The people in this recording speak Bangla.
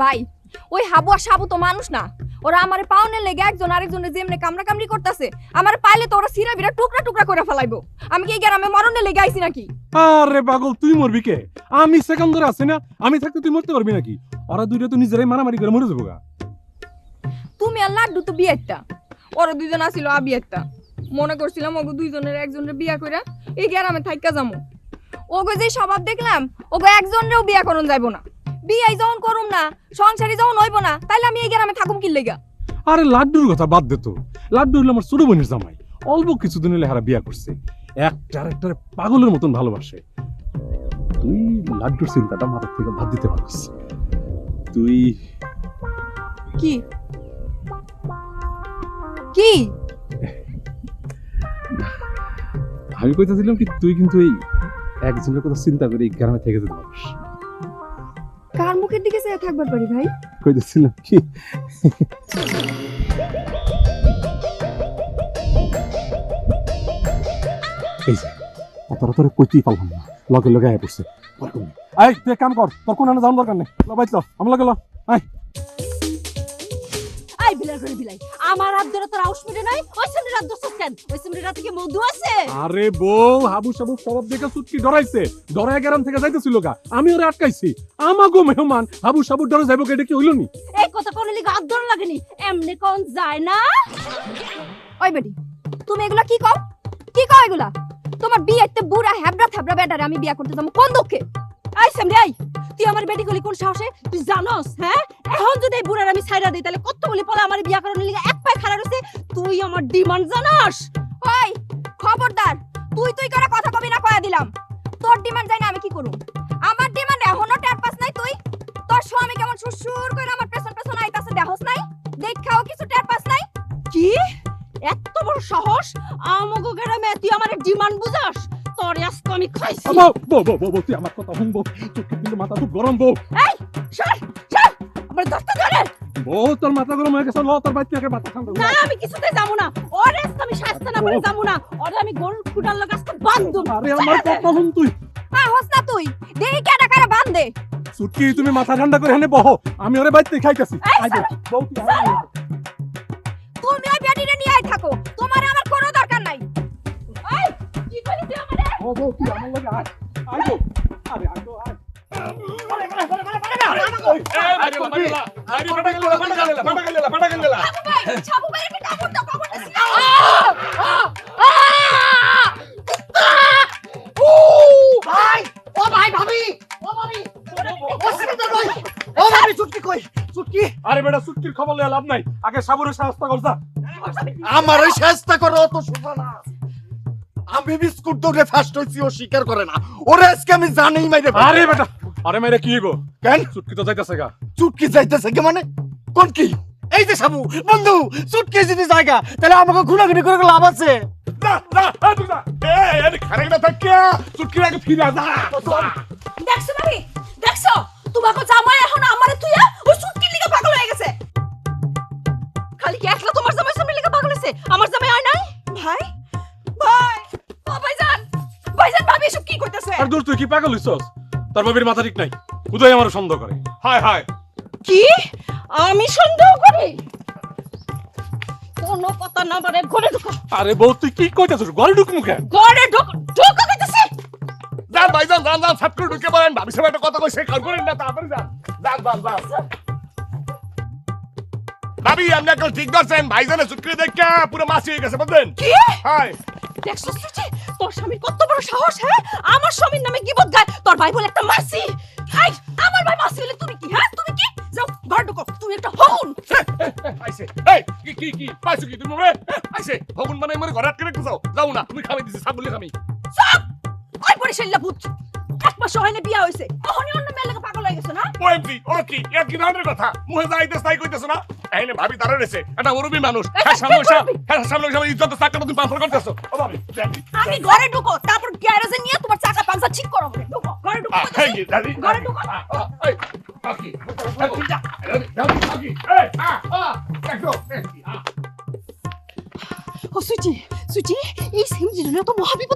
ভাই ওই হাবু আর সাবু তো মানুষ না। ওরা আমার পাওনের লেগে একজন আরেকজনের যেমনি কামড়া কামড়ি করতেছে আমার পাইলে তো ওরা সিরা বিরা টুকরা টুকরা করে ফেলাইবো। আমি কি গ্রামে মরণে লেগে আইছি নাকি? আরে পাগল তুই মরবি কে? আমি সেকেন্ড ধরে আছি না আমি থাকতে তুই মরতে পারবি নাকি? ওরা দুইটা তো নিজেরাই মারামারি করে মরে যাবোগা। তুমি আর লাড্ডু তো বিয়ে একটা ওরা দুইজন আসিল আবি একটা। মনে করছিলাম ওগো দুইজনের একজনের বিয়া কইরা এই গ্রামে থাইকা যামু। ওগো যে স্বভাব দেখলাম ওগো একজনেরও বিয়া করুন যাইবো না। বিয়াই যখন করুম না সংসারই যখন হইব না তাইলে আমি এই গ্রামে থাকুম কি লেগা? আরে লাড্ডুর কথা বাদ দে তো। লাড্ডু হলো আমার ছোট বোনের জামাই। অল্প কিছুদিন হলে হারা বিয়া করছে। পাগলের মতন ভালোবাসে। তুই লাড্ডুর চিন্তাটা মাথার থেকে বাদ দিতে পারিস তুই কি? কি? আমি কইতেছিলাম কি তুই কিন্তু এই একজনের কথা চিন্তা করে এই গ্রামে থেকে যেতে পারিস। কার মুখের দিকে চেয়ে থাকবার পারি ভাই? কইতেছিলাম কি? এই যে অতটা তোরে কইতেই পারলাম না, লগে লগে আয় পড়ছে। এই, তুই কাম কর, তোর কোন জানার দরকার নেই। ল, বাইত ল আমার লগে ল আই বিলাই করে বিলাই আমার হাত ধরে তোর আউস মিটে নাই? ওই সামনে রাত দোষ কেন? ওই সামনে রাতে কি মধু আছে? আরে বউ হাবু সাবু সবাব দেখে সুটকি ডরাইছে ডরায় গ্রাম থেকে যাইতেছিল গা। আমি ওরে আটকাইছি। আমাগো মেহমান হাবু সাবু ডরে যাইব কি? হইল নি? এই কথা কোন লিগে হাত ধরে লাগেনি? এমনি কোন যায় না? ওই বেটি তুমি এগুলা কি কও? কি কও এগুলা? তোমার বিয়েতে বুড়া হ্যাবড়া থ্যাবড়া বেটারে আমি বিয়া করতে যাব। কোন দুঃখে? আই সামনে আই তুই আমার বেটি গলি কোন সাহসে? তুই জানোস হ্যাঁ? এখন যদি এই বুড়ার আমি ছাইরা দিই, তাহলে কত বলি পলা আমার বিয়া করার লিগে এক পায়ে খাড়া রইছে তুই আমার ডিমান্ড জানাস? ওই, খবরদার, তুই তুই করে কথা কবি না কয়া দিলাম। তোর ডিমান্ড জানি আমি কি করুম আমার ডিমান্ড এখনও টের পাস নাই তুই? তোর স্বামী কেমন সুসুর করে আমার পেছন পেছন আইতাছে দেহস নাই? দেখাও কিছু টের পাস নাই? কি? এত বড় সাহস? আমাগো গ্রামে তুই আমার ডিমান্ড বুঝাস? তোর আজকে আমি খাইছি। বউ বউ বউ বউ, তুই আমার কথা শুনব। তোর কিন্তু মাথা খুব গরম বউ। সর সর আমার ধরে। বউ তোর মাথা গরম হয়ে গেছে ল তোর বাইক থেকে মাথা ঠান্ডা না আমি কিছুতে যাব না। ওরে আমি শাস্তি না করে যাব না। ওরে আমি আজকে বান্ধব। আরে আমার কথা শুন তুই। হস না তুই। দেহি কারে বান্ধে। সুটকি তুমি মাথা ঠান্ডা করে এখানে বহ। আমি ওরে বাইতে খাইতেছি। এই, আই বউ। তুমি বেটিরে নিয়ে আই ও তুই আমার লগে আয় আয় আরে আয় বউ, আয় আরে বেটা সুটকির খবর লাভ নাই। আগে সাবুরের সাহসটা করছা আমার ওই চেষ্টা করো অত সোজা না। আমি বিস্কুট দৌড়ে ফার্স্ট হইছি ও স্বীকার করে না। ওরে আজকে আমি জানেই মাইরে আরে বেটা আরে মেরে কি গো কেন? সুটকি তো যাইতাছে গা। চুটকি যাইতেছে কে মানে? কোন কি? এই যে সাবু বন্ধু চুটকি যদি জায়গা তাহলে আমাকে ঘুরাঘুরি করে লাভ আছে। না না না না দেখছ দেখছ? তোমাকে জামাই এখন আমারে তুই ওই সুটকির লিগে পাগল হয়ে গেছে। খালি কি একলা তোমার জামাই সামনে লিগে পাগল হয়েছে আমার জামাই হয় নাই আর দূর তুই কি পাগল হইছস? তোর বাবির মাথা ঠিক নাই। উদয় আমার সন্দেহ করে। হায় হায়। কি? আমি সন্দেহ করি? কোনো কথা না বারে ঘরে ঢুকো। আরে বউ তুই কি কইতাছিস? গল ঢুক মুখে ঘরে ঢুক ঢুকো কইতেছি। যান ভাইজান যান যান সাত করে ঢুকে পড়েন। ভাবি সাহেব একটা কথা কইছে কাল করেন না তাড়াতাড়ি যান। যান যান যান। ভাবি আপনি এখন ঠিক ধরছেন। ভাইজানের চুক্রি দেখে পুরো মাসি হয়ে গেছে বুঝলেন? কি? হাই দেখছ তোর স্বামীর কত বড় সাহস হ্যাঁ? আমার স্বামীর নামে গিবত গায় তোর ভাই বলে একটা মাসি। হাই আমার ভাই মাসি হলে তুমি কি হ্যাঁ? তুমি কি? যাও ঘর ঢুকো তুমি একটা হন আইছে। এই কি কি কি? পাইছো কি তুমি রে আইছে হগুন মানে মরে ঘরে আটকে রেখে যাও যাও না তুমি খাবে দিছি ছাগলে খামি। সব ওই পরিশাল্লা ভূত এক মাস হয়নি বিয়া হয়েছে তখনই অন্য মেয়ের লাগে পাগল হয়ে গেছে না? ওএমজি ও কি? এক কি ধরনের কথা? মুহে যাইতে তাই কইতেছ না? এই ভাবি মানুষ। হ্যাঁ সামনে? হ্যাঁ সামনে এসে ইজ্জত চাকরি তুমি পাঁচফল করতেছো। ও ভাবি দেখি ঘরে ঢুকো তারপর গ্যারেজে নিয়ে তোমার চাকা পাংচা ঠিক করো ঢুকো ঘরে ঢুকো? ঘরে ঢুকো। এই, কাকি, কাকি, এই, আহ, আহ, দেখো, ও সুচি সুচি এই তো মহাবিপদে